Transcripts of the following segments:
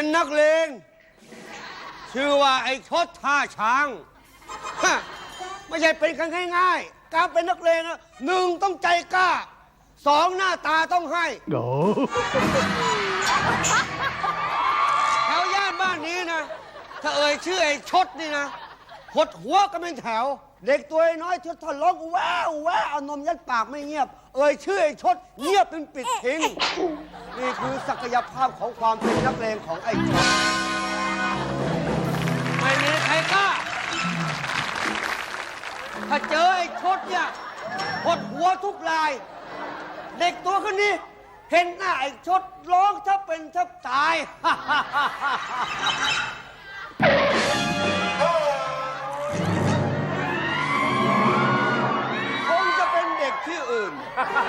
เป็นนักเลงชื่อว่าไอ้ชดท่าช้างฮะไม่ใช่เป็นกันง่ายๆ การเป็นนักเลงอะหนึ่งต้องใจกล้าสองหน้าตาต้องให้โอ้แถวย่านบ้านนี้นะ ถ้าเอ่ยชื่อไอ้ชดนี่นะหดหัวกันเป็นแถว เด็กตัวน้อยชดทะเลาะแววแววเอานมยัดปากไม่เงียบ เอ่ยชื่อไอ้ชดเงียบเป็นปิดทิ้ง นี่คือศักยภาพของความเป็นนักเลงของไอ้ชดไม่มีใครกล้า ถ้าเจอไอ้ชดเนี่ยหดหัวทุกราย เด็กตัวคนนี้ เห็นหน้าไอ้ชดร้องถ้าเป็นแทับตาย อื่น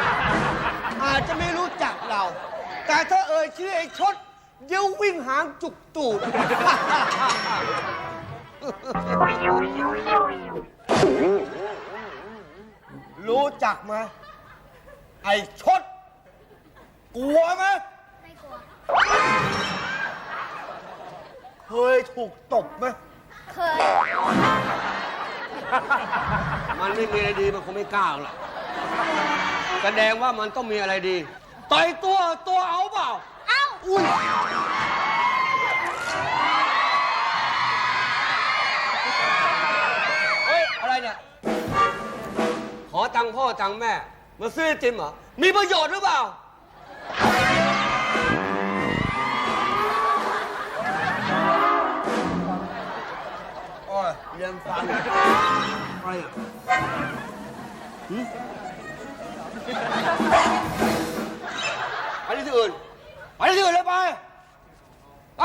อาจจะไม่รู้จักเรา แต่ถ้าเอ่ยชื่อไอ้ชดเดี๋ยววิ่งหางจุกตูด รู้จักไหมไอ้ชด กลัวไหมไม่กลัว เคยถูกตบไหมเคย มันไม่มีอะไรดี มันคงไม่กล้าหรอก แสดงว่ามันต้องมีอะไรดีต่อยตัวตัวเอาเปล่า เอ้า อุ้ยเฮ้ย อะไรเนี่ย ขอตังค์พ่อตังค์แม่ มาซื้อไอติมเหรอ มีประโยชน์หรือเปล่า โอ้ยเรียนฟังอะไรอะหึ ไปที่อื่น ไปที่อื่นเลยไป ไป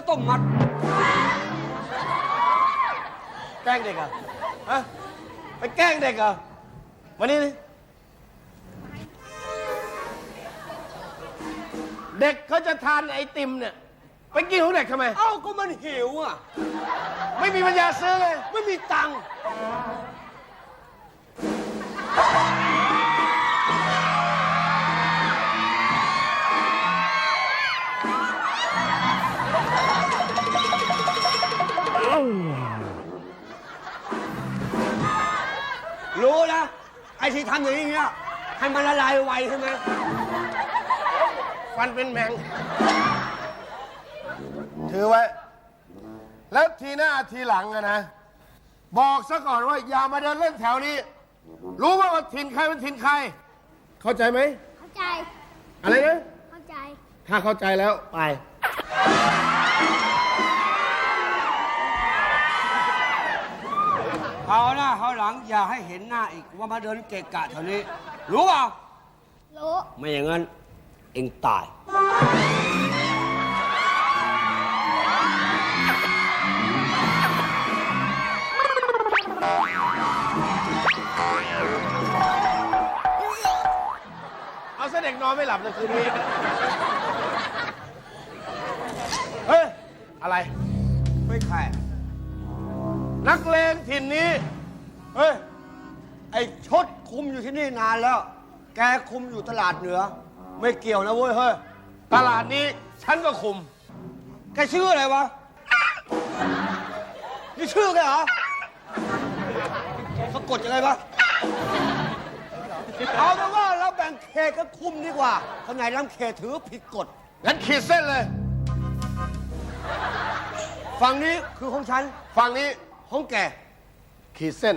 กเลงหรือข้าวต้มมัด แกล้งเด็กเหรอฮะไปแกล้งเด็กเหรอมานี่นี่เด็กเขาจะทานไอติมเนี่ย ไปกินของเด็กทำไม เอ้าก็มันหิวอะ ไม่มีปัญญาซื้อเลย ไม่มีตังค์ ไอ้ที่ทำอย่างนี้เนี่ยให้มันละลายไวใช่ไหมฟันเป็นแมง ถือไว้ แล้วทีหน้าทีหลังอะนะ บอกซะก่อนว่าอย่ามาเดินเล่นแถวนี้ รู้ว่าว่าถิ่นใครเป็นถิ่นใคร เข้าใจไหม เข้าใจ อะไรนะ เข้าใจ ถ้าเข้าใจแล้วไป เอาหน้าเขาหลังอย่าให้เห็นหน้าอีกว่ามาเดินเกะกะแถวนี้ รู้เปล่า รู้ไม่อย่างนั้น เองตาย เอาเสเด็กนอนไม่หลับเลยคืนนี้ เฮ้ย อะไร ไม่ใคร นักเลงถิ่นนี้ เฮ้ย ไอ้ชดคุมอยู่ที่นี่นานแล้ว แกคุมอยู่ตลาดเหนือ ไม่เกี่ยวนะเว้ยเฮ้ย ตลาดนี้ฉันก็คุม แกชื่ออะไรวะ นี่ชื่อแกเหรอสะกดยังไงวะเอาเป็นว่าเราแบ่งเขตกับคุมดีกว่าคนไหนล้ำเขตถือผิดกฎ งั้นขีดเส้นเลย ฝั่งนี้คือของฉัน ฝั่งนี้ ของแก ขีดเส้น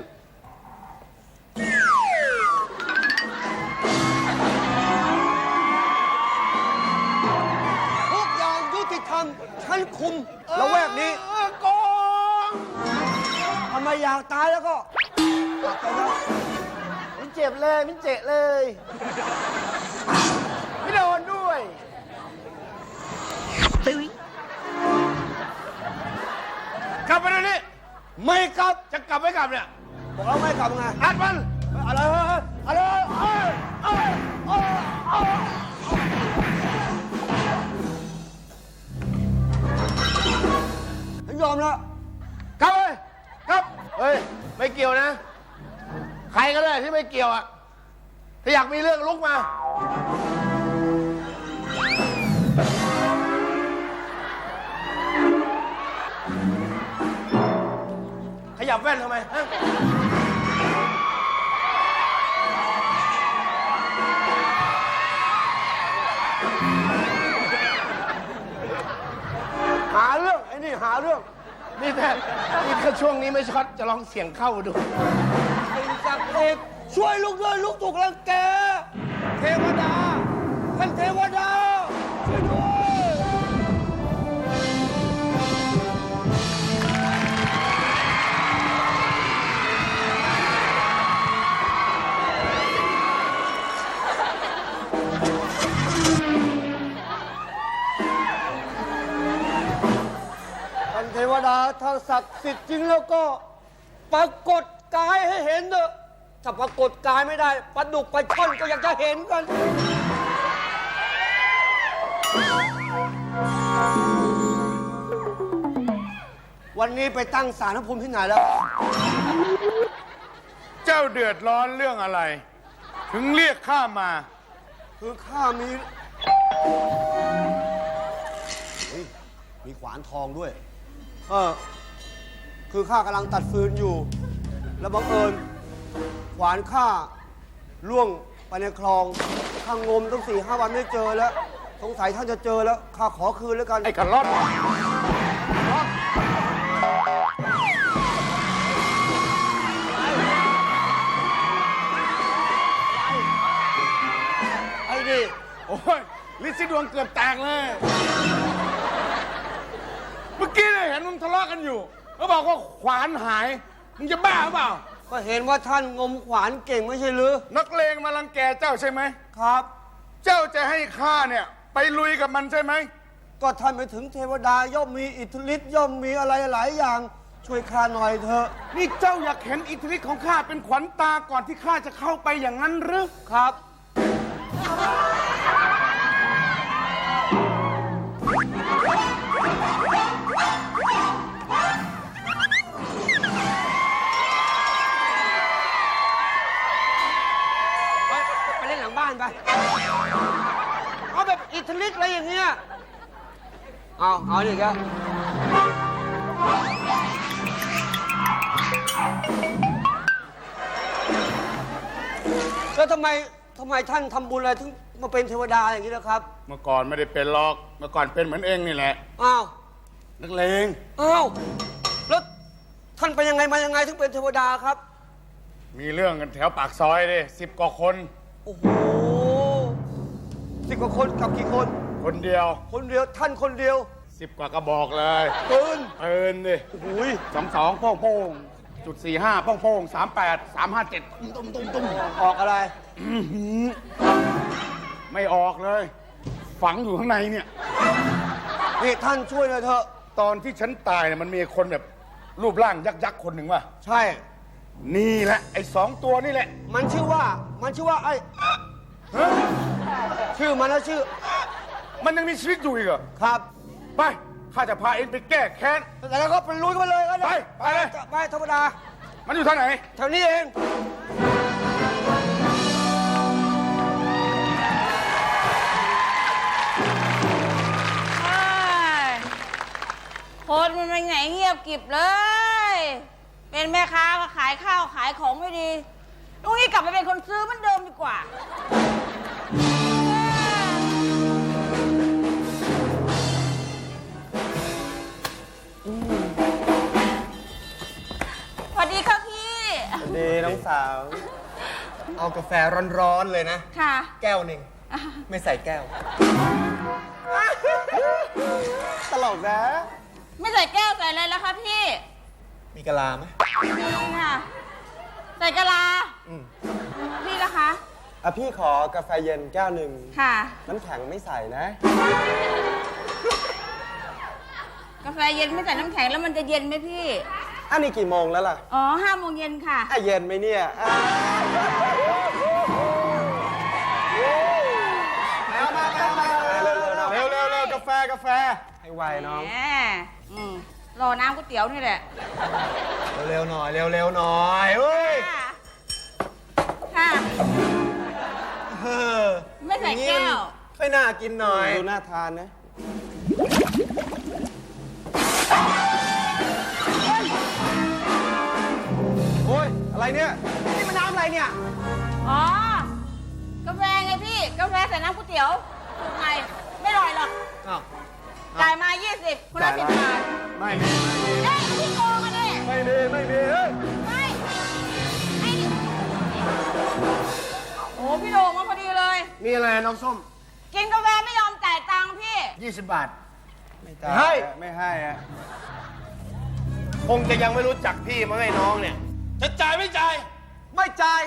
ทุกอย่างยุติธรรมฉันคุมแล้วแวกนี้เออโกงทำไมอยากตายแล้วก็กลับไปแล้วมันเจ็บเลยมันเจ็บเลย ไม่โดนด้วยกลับไปเดี๋ยวนี้ ไม่กลับจะกลับไม่กลับเนี่ยบอกแล้วไม่กลับไงอัดมันอะไรเฮ้ยอะไรเอ้ยเอ้ยเอ้ยเอ้ยฉันยอมแล้วกลับเลยกลับเฮ้ยไม่เกี่ยวนะ ใครก็ได้ที่ไม่เกี่ยวอะถ้าอยากมีเรื่องลุกมา ขยับแว่นทำไมฮะหาเรื่องไอ้นี่หาเรื่อง นี่แต่นี่ถ้าช่วงนี้ไม่ช็อตจะลองเสียงเข้าดู สิ่งศักดิ์สิทธิ์ช่วยลูกด้วยลูกถูกรังแก เทวดาท่านเทวดา ถ้าศักดิ์สิทธิ์จริงแล้วก็ ปรากฏกายให้เห็นเถอะถ้าปรากฏกายไม่ได้ปลาดุกปลาช่อนก็อยากจะเห็นกัน วันนี้ไปตั้งศาลพระภูมิที่ไหนแล้ว เจ้าเดือดร้อนเรื่องอะไร ถึงเรียกข้ามา คือข้ามีเฮ้ยมีขวานทองด้วย เออคือข้ากำลังตัดฟืนอยู่ แล้วบังเอิญขวานข้าล่วงไปในคลองข้างมตั้งสี่ห้าวันไม่เจอแล้ว สงสัยท่านจะเจอแล้วข้าขอคืนแล้วกัน ไอ้กระลอดไอ้นี่ โอ้ย ลิซซี่ดวงเกือบแตกเลยเมื่อกี้เนี่ยเห็นมึงทะเลาะกันอยู่เขาบอกว่าขวานหาย มึงจะบ้าหรือเปล่า ก็เห็นว่าท่านงมขวานเก่งไม่ใช่หรือ นักเลงมารังแกเจ้าใช่ไหม ครับ เจ้าจะให้ข้าเนี่ย ไปลุยกับมันใช่ไหม ก็ท่านไปถึงเทวดาย่อมมีอิทธิฤทธิ์ย่อมมีอะไรหลายอย่าง ช่วยข้าหน่อยเถอะ นี่เจ้าอยากเห็นอิทธิฤทธิ์ของข้าเป็นขวัญตาก่อนที่ข้าจะเข้าไปอย่างนั้นหรือ ครับ ทธิฤทธิ์อะไรอย่างเงี้ย เอา เอาดิครับแล้วทำไมทำไมท่านทำบุญอะไรถึงมาเป็นเทวดาอย่างนี้ล่ะครับ เมื่อก่อนไม่ได้เป็นหรอก เมื่อก่อนเป็นเหมือนเองนี่แหละ อ้าว นักเลง อ้าว แล้วท่านเป็นยังไงมายังไงถึงเป็นเทวดาครับ มีเรื่องกันแถวปากซอยดิสิบกว่าคน โอ้โห สิบกว่าคนกับกี่คน คนเดียวคนเดียวท่านคนเดียวสิบกว่ากระบอกเลยปืนปืนดิโอ้โหสองสองโป้งโป้งจุดสี่ห้าโป้งโป้งสามแปดสามห้าเจ็ดตุ้มตุ้มตุ้มตุ้มออกอะไร ไม่ออกเลย ฝังอยู่ข้างในเนี่ย นี่ท่านช่วยหน่อยเถอะตอนที่ฉันตายเนี่ยมันมีคนแบบรูปร่างยักษ์ยักษ์ๆคนหนึ่งว่ะใช่ นี่แหละไอ้สองตัวนี่แหละ มันชื่อว่ามันชื่อว่าไอ้ ฮะ ชื่อมันนะชื่อมันยังมีชีวิตอยู่อีกเหรอ ครับ ไป ข้าจะพาเองไปแก้แค้นแต่แล้วก็ไปลุยกันไปเลยก็ได้ไปไปเลย ไปธรรมดา มันอยู่ทางไหน แถวนี้เองเอ้ยคนมันเป็นไงเงียบกริบเลย เป็นแม่ค้าก็ขายข้าวขายของไม่ดีลุงนี่กลับไปเป็นคนซื้อเหมันเดิมดีกว่า ดีน้องสาว เอากาแฟร้อนๆเลยนะ ค่ะ แก้วหนึ่ง ไม่ใส่แก้ว ตลกนะ ไม่ใส่แก้วใส่อะไรแล้วคะพี่ มีกะลาไหมนี่ค่ะ ใส่กะลา อืมพี่ละคะ อะพี่ขอกาแฟเย็นแก้วหนึ่ง ค่ะ น้ำแข็งไม่ใส่นะ กาแฟเย็นไม่ใส่น้ำแข็งแล้วมันจะเย็นไหมพี่ อันนี้กี่โมงแล้วล่ะอ๋อห้าโมงเย็นค่ะ อะเย็นไหมเนี่ยอะเอามาเอามาเร็วๆเร็วเร็วเร็วกาแฟกาแฟ ให้ไวน้อง แหมอืมรอน้ำก๋วยเตี๋ยวนี่แหละเร็วๆหน่อยเร็วๆหน่อยเฮ้ยค่ะค่ะ เออไม่ใส่แก้วไม่น่ากินหน่อย ดูน่าทานนะ อ้ยอะไรเนี่ย นี่มันน้ำอะไรเนี่ย อ๋อ กาแฟไงพี่ กาแฟใส่น้ำก๋วยเตี๋ยวถูกไงไม่อร่อยหรอกอ้าว จ่ายมา 20คนละสิบบาทไม่มีเอ๊ะพี่โกงกันดิไม่มีไม่มีเฮ้ยไม่ไอ้นี่โอ้พี่โด่งมาพอดีเลย มีอะไรน้องส้ม กินกาแฟไม่ยอมจ่ายตังค์พี่ 20 บาท ไม่ได้ให้ ไม่ให้อะคงจะยังไม่รู้จักพี่มั้งไอ้น้องเนี่ย จะจ่ายไม่จ่าย ไม่จ่าย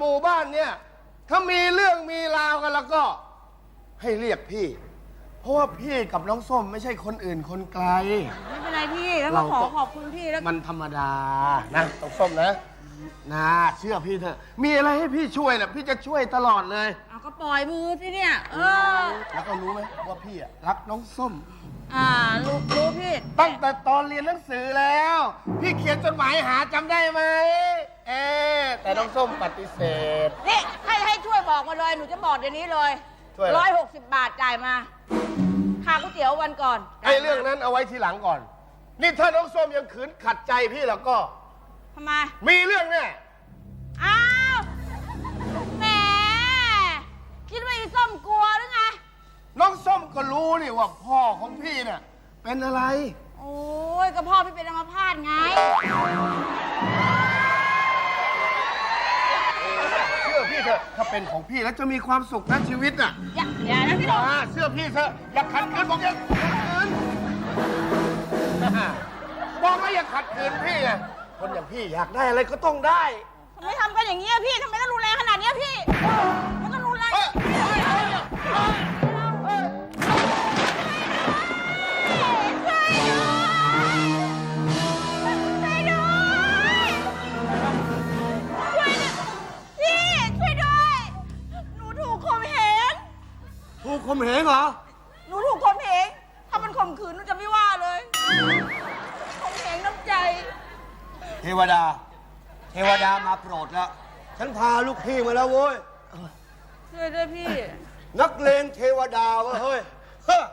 หมู่บ้านเนี่ย ถ้ามีเรื่องมีราวกันแล้วก็ให้เรียกพี่ เพราะว่าพี่กับน้องส้มไม่ใช่คนอื่นคนไกล ไม่เป็นไรพี่แล้วก็เราขอก็ ขอบคุณพี่แล้วมันธรรมดานะน้องส้มนะนะเชื่อพี่เถอะ มีอะไรให้พี่ช่วยน่ะพี่จะช่วยตลอดเลย เอาก็ปล่อยมือสิเนี่ย เออ แล้วก็รู้ไหมว่าพี่อะรักน้องส้ม อ่ารู้รู้พี่ตั้งแต่ตอนเรียนหนังสือแล้ว พี่เขียนจดหมายหาจำได้ไหมเออแต่น้องส้มปฏิเสธ นี่ให้ให้ช่วยบอกมาเลยหนูจะบอกเดี๋ยวนี้เลยช่วยอะไร ร้อยหกสิบบาทจ่ายมาค่าก๋วยเตี๋ยววันก่อนไอ้เรื่องนั้นเอาไว้ทีหลังก่อน นี่ถ้าน้องส้มยังขืนขัดใจพี่แล้วก็ ทำไม มีเรื่องแน่อ้าว แหม คิดว่าอีส้มกลัวหรือไง น้องส้มก็รู้นี่ว่าพ่อของพี่เนี่ยเป็นอะไร โอ้ยก็พ่อพี่เป็นอัมพาตไง เชื่อพี่เถอะถ้าเป็นของพี่แล้วจะมีความสุขนะชีวิตน่ะอย่าอย่านะพี่โดงอ่าเชื่อพี่เถอะอย่าขัดขืนบอกอย่าขัดขืนบอกว่าอย่าขัดขืนพี่ไงคนอย่างพี่อยากได้อะไรก็ต้องได้ ทำไมทำกันอย่างเงี้ยพี่ทำไมต้องรุนแรงขนาดเนี้ยพี่ มันต้องรุนแรงเอ้ยเอ้ยเอ้ยเพี่มาแล้วเว้ย ช่วยด้วยพี่ นักเลงเทวดาว้ยเฮ้ยเฮ้ย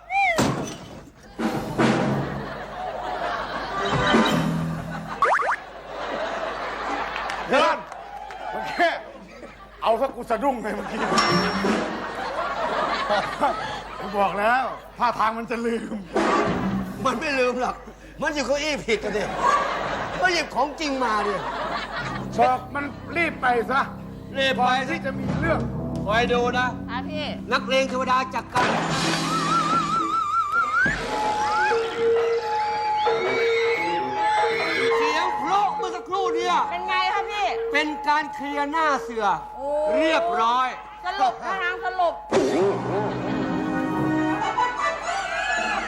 เดินมันแค่เอาสักกูสะดุ้งเลยเมื่อกี้กูบอกแล้วท่าทางมันจะลืม มันไม่ลืมหรอก มันอยู่เก้าอี้ผิดกันดิก็หยิบของจริงมาดิ บอกมันรีบไปซะ เรียบไปสิที่จะมีเรื่องคอยดูนะอะพี่ นักเลงเทวดาจักกันเสียงเพราะเมื่อสักครู่เนี่ย เป็นไงคะพี่ เป็นการเคลียร์หน้าเสือ โอ้ เรียบร้อยสรุปท่านางสรุป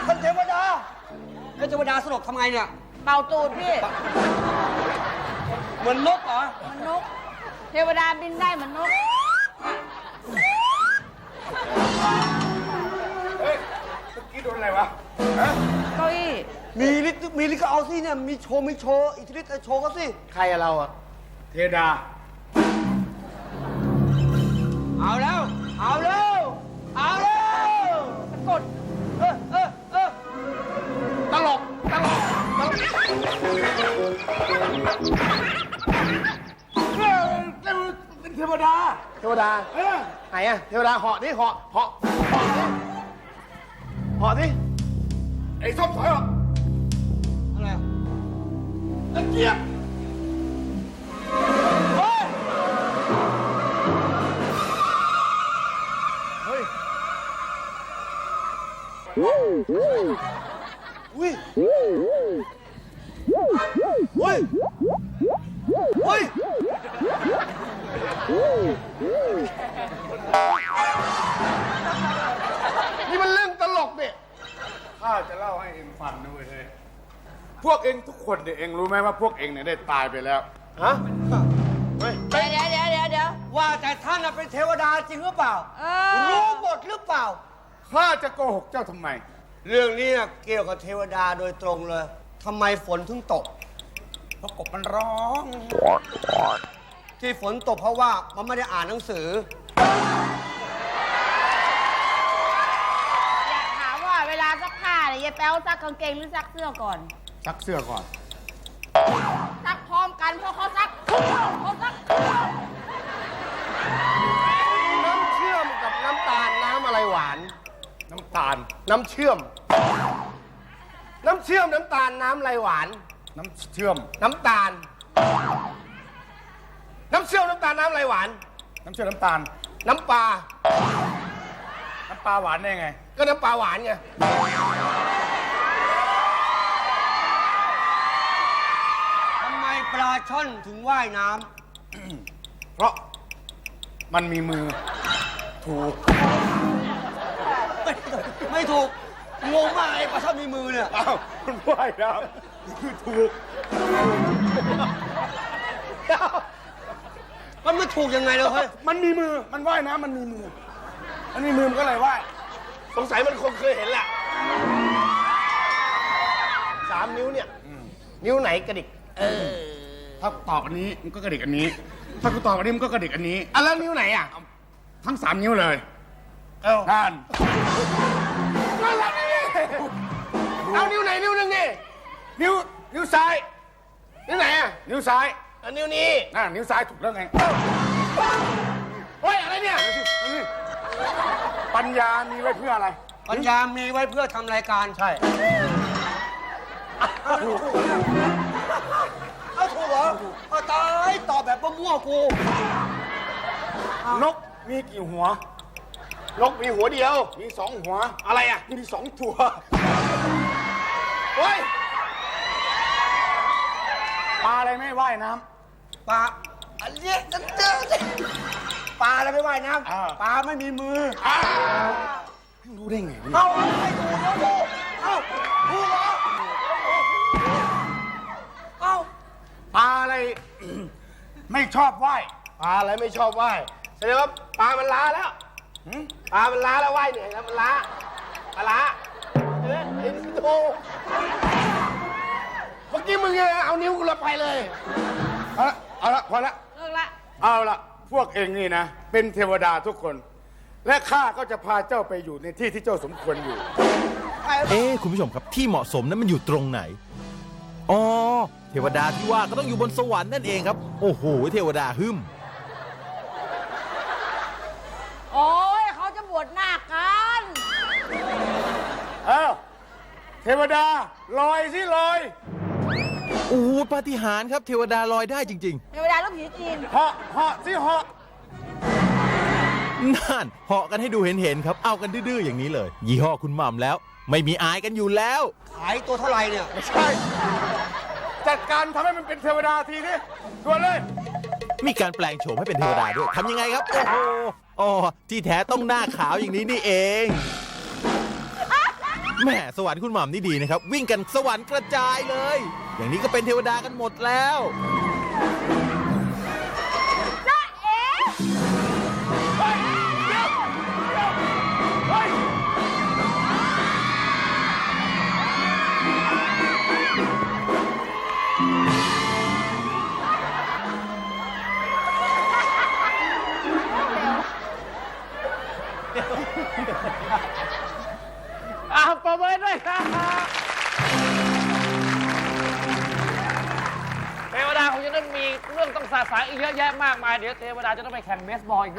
ท่านเทวดาแล้วเทวดาสลบทำไงเนี่ย เป่าตูดพี่ เหมือนนกเหรอเหมันนก เทวดาบินได้เหมือนนก เฮ้ยเมื่อกี้โดนอะไรวะฮะเก้าอี้ มีฤทธิ์มีฤทธิ์ก็เอาสิเนี่ย มีโชว์มีโชว์อิทธิฤทธิ์โชว์ก็สิ ใครอะเราอะเทดา เอาแล้ว เอาแล้ว เอาแล้วสะกด เออเออเออตลก ตลก ตลก เออเป็นเทวดาอะเทวดาเหาะนี่เหาะเหาะเหาะนี่เหาะนี่ไอ้ส้มถอยออกอะไรอะตะเกียบเฮ้ย อุ้ยอุ้ยอุ้ย นี่มันเรื่องตลกเนี่ยข้าจะเล่าให้เองฟังนะเว้ยเฮ้ยพวกเองทุกคนเนี่ยเองรู้ไหมว่าพวกเองเนี่ยได้ตายไปแล้ว ฮะเฮ้ยเดี๋ยวเดี๋ยวเดี๋ยวเดี๋ยวว่าแต่ท่านน่ะเป็นเทวดาจริงหรือเปล่า เออรู้หมดหรือเปล่า ข้าจะโกหกเจ้าทำไม เรื่องนี้น่ะเกี่ยวกับเทวดาโดยตรงเลยทำไมฝนถึงตก เพราะกบมันร้อง ที่ฝนตกเพราะว่ามันไม่ได้อ่านหนังสือ อยากถามว่าเวลาซักผ้าเนี่ยยายแป๊วซักกางเกงหรือซักเสื้อก่อน ซักเสื้อก่อน ซักพร้อมกันเพราะเขาซักเขาซักน้ำเชื่อมกับน้ำตาลน้ำอะไรหวาน น้ำตาล น้ำเชื่อม น้ำเชื่อมน้ำตาลน้ำอะไรหวาน น้ำเชื่อม น้ำตาล น้ำเชื่อมน้ำตาลน้ำอะไรหวาน น้ำเชื่อมน้ำตาล น้ำปลา น้ำปลาหวานได้ไง ก็น้ำปลาหวานไง ทำไมปลาช่อนถึงว่ายน้เพราะมันมีมือ ถูกำ ไม่ถูก งงมากไอ้ปลาช่อนมีมือเนี่ย อ้าวมันว่ายน้ำคือถูก มันไม่ถูกยังไงเลยเฮ้ยมันมีมือ มันว่ายน้ำมันมีมือ มันมีมือมันก็เลยว่าย สงสัยมันคงเคยเห็นแหละสามนิ้วเนี่ย นิ้วไหนกระดิก ถ้าตอบอันนี้มันก็กระดิกอันนี้ ถ้ากูตอบอันนี้มันก็กระดิกอันนี้ อะแล้วนิ้วไหนอะ ทั้งสามนิ้วเลยเอ้าท่านนั่นแหละนี่เอานิ้วไหนนิ้วหนึงนี่นิ้ว นิ้วซ้าย นิ้วไหนอะ นิ้วซ้าย อันนิ้วนี้น่านิ้วซ้ายถูกแล้วไงเฮ้ยอะไรเนี่ย ปัญญามีไว้เพื่ออะไร ปัญญามีไว้เพื่อทำรายการใช่เอาถูกเหรอเอาตายตอบแบบมั่วๆกู นกมีกี่หัว นกมีหัวเดียว มีสองหัว อะไรอะ มีสองตัวเฮ้ยปลา อะไรไม่ว่ายน้ปลาอันเนี้ยเจอปลาอะไรไม่ว่ายน้อ่าำปลาไม่มีมือำรู้ได้ไงวะเนี่ยเอาไม่ถูกแล้วกูเอาถูกเหรอเอาปลาอะไร ไม่ชอบว่ายปลาอะไรไม่ชอบว่ายแสดงว่าปลามันล้าแล้วหืมปลามันล้าแล้วว่ายเหนื่อยแล้วมันล้าปลาล้าเห็นไหมเห็นโตเมื่อ กี้มึงเนี่ยเอานิ้วกูละไปเลย เอาละเอาละพอละเลิกละ เอาละพวกเองนี่นะ เป็นเทวดาทุกคน และข้าก็จะพาเจ้าไปอยู่ในที่ที่เจ้าสมควรอยู่ เอ๊ะคุณผู้ชมครับที่เหมาะสมนั้นมันอยู่ตรงไหน อ๋อ เทวดาที่ว่าก็ต้องอยู่บนสวรรค์นั่นเองครับ โอ้โห เทวดาหึมโอ้ยเขาจะบวชหน้าคกันเอ้าเทวดาลอยสิลอย โอ้โหปาฏิหาริย์ครับเทวดาลอยได้จริงเทวดาลูกผีจีน เหาะเหาะสิเหาะๆนั่นเหาะกันให้ดูเห็นๆครับ เอากันดื้อๆอย่างนี้เลย ยี่ห้อคุณหม่ำแล้ว ไม่มีอายกันอยู่แล้ว ขายตัวเท่าไหร่เนี่ยไม่ใช่ จัดการทำให้มันเป็นเทวดาทีนี้ด่วนเลย มีการแปลงโฉมให้เป็นเทวดาด้วยทำยังไงครับ โอ้โหอ๋อที่แท้ต้องหน้าขาวอย่างนี้นี่เอง แหม่สวรรค์คุณหม่ำนี่ดีนะครับ วิ่งกันสวรรค์กระจายเลย อย่างนี้ก็เป็นเทวดากันหมดแล้ว ปรบมือด้วยครับเทวดาคงจะต้องมีเรื่องต้องสาสางอีกเยอะแยะมากมาย เดี๋ยวเทวดาจะต้องไปแข่งเบสบอลอีก